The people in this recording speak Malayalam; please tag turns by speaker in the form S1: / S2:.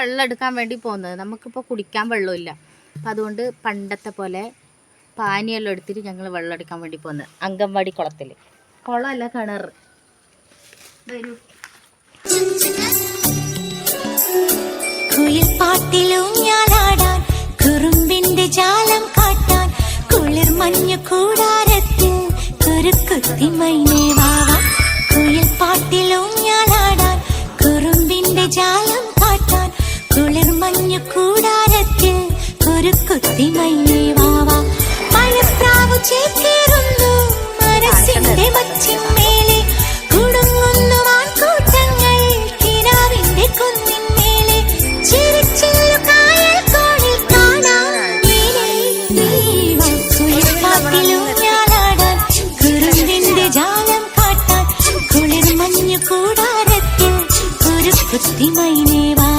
S1: വെള്ളം എടുക്കാൻ വേണ്ടി പോകുന്നത്. നമുക്കിപ്പോൾ കുടിക്കാൻ വെള്ളമില്ല. അപ്പം അതുകൊണ്ട് പണ്ടത്തെ പോലെ പാനിയെല്ലാം എടുത്തിട്ട് ഞങ്ങൾ വെള്ളം എടുക്കാൻ വേണ്ടി പോകുന്നത്. അങ്കൻവാടി കുളത്തിൽ കുളമല്ല കിണർ. വരൂ.
S2: കുയിൽ പാട്ടിലൂഞ്ഞാലാടാൻ കുറുമ്പിന്റെ ജാലം കാട്ടാൻ കുളിർ മഞ്ഞു കൂടാരത്തിൽ കുരുക്കുത്തി മഞ്ഞു കൂടാരത്തിൽ ഒരു കുത്തിമയേ വാവാ മഴപ്രാവ് ചേക്കേറുന്നു മനസ്സിന്റെ മച്ചിന്മേലെ കുടുങ്ങുന്നു മാൻകൂട്ടങ്ങൾ കിനാവിന്റെ കുന്നിന്മേലെ ചിരിച്ചില്ലു കായൽ കോണിൽ കാണാം കുളിപ്പാട്ടിലും ഞാനാടാൻ കുറുമ്പിന്റെ ജാലം കാട്ടാൻ കുളിർ മഞ്ഞു കൂടാരത്തിൽ ഒരു കുത്തിമൈനേവാ